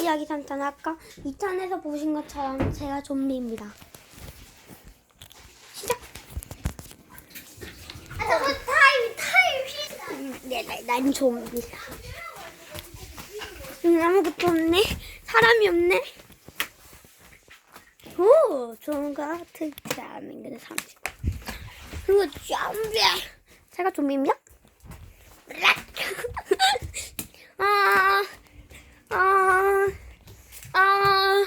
이야기 3탄 아까 2탄에서 보신 것처럼 제가 좀비입니다. 시작! 아 잠깐 타임 타임 시작. 음, 네, 난, 난 좀비. 음, 아무것도 없네. 사람이 없네. 오, 좋은 거 않은 게 30. 그리고 좀비. 제가 좀비입니다. 아, 아, 아,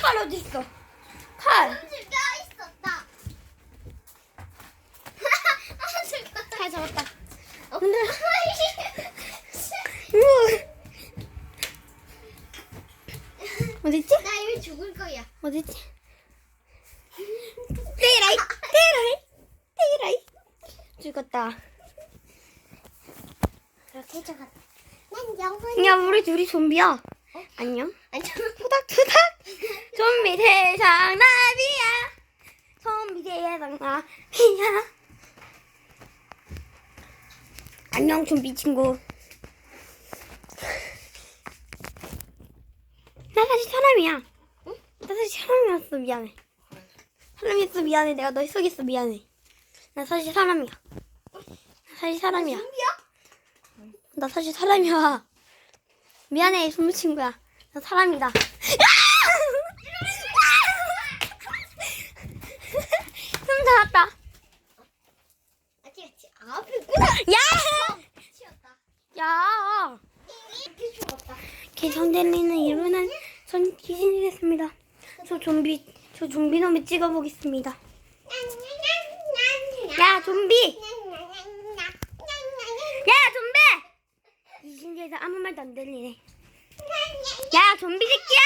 칼 어디 있어? 칼. 한줄 뼈 있었다. 칼 잡았다. 어, 근데 어디 있지? 나 이미 죽을 거야. 있지? 때라이, 때라이, 때라이. 죽었다. 그렇게 적었다. 난 영원히. 야, 우리 둘이 좀비야. 안녕. 저 투닥투닥. 좀비 세상 나비야. 좀비 세상 나비야. 안녕, 좀비 친구. 나 사실 사람이야. 응? 나 사실 사람이었어. 미안해. 사람이었어. 미안해. 내가 널 속였어. 미안해. 나 사실 사람이야. 나 사실 사람이야. 좀비야? 나 사실 사람이야. 미안해, 좀비 친구야. 나 사람이다. 숨 잡았다. 야! 야! 개성들리는 이루는 전 귀신이 됐습니다. 저 좀비, 저 좀비놈을 찍어보겠습니다. 야, 좀비! 야, 좀비! 이 신기해서 아무 말도 안 들리네. 야, 좀비 새끼야!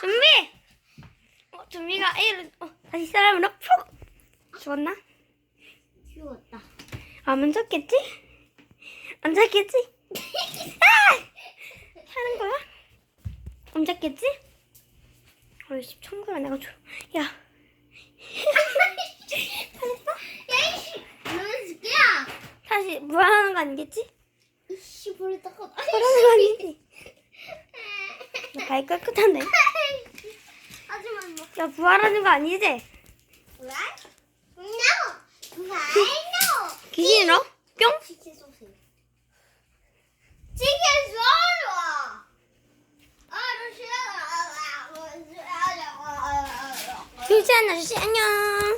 좀비! 어, 좀비가 A를, 어, 다시 사람으로 푹! 죽었나? 죽었다. 안 잡겠지? 안 잡겠지? 아! 사는 거야? 안 잡겠지? 어이, 씨, 청구야, 내가 줘. 야. 잘했어? 야이씨, 너는 새끼야. 다시 무한하는 거 아니겠지? 이씨 볼을 닦아. 그러는 거 아니지? 발 깨끗한데? 하지만 뭐. 야, 부활하는 거 아니지? What? No. Why no? 귀신으로? 뿅? 치킨 소스. 치킨 소스. 아. 귀신 아저씨, 안녕.